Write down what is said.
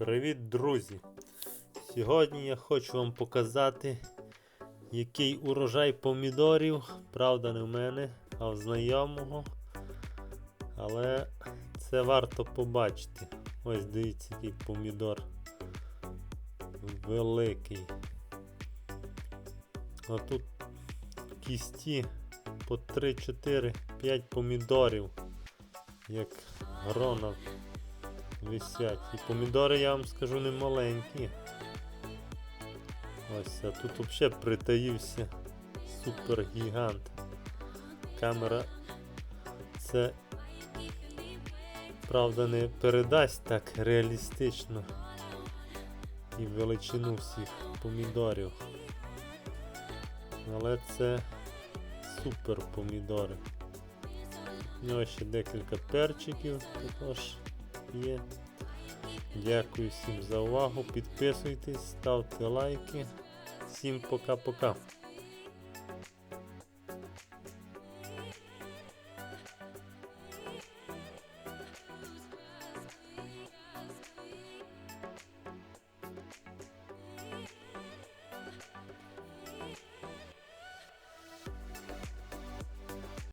Привіт, друзі! Сьогодні я хочу вам показати, який урожай помідорів. Правда, не в мене, а в знайомого. Але це варто побачити. Ось дивіться, який помідор. Великий. А тут кісті по 3, 4, 5 помідорів. Як грона висять. І помідори, я вам скажу, не маленькі. Ось, а тут взагалі притаївся супергігант. Камера це правда не передасть так реалістично і величину всіх помідорів. Але це супер помідори. У нього ще декілька перчиків також є. Дякую всім за увагу. Підписуйтесь, ставте лайки. Всім пока-пока.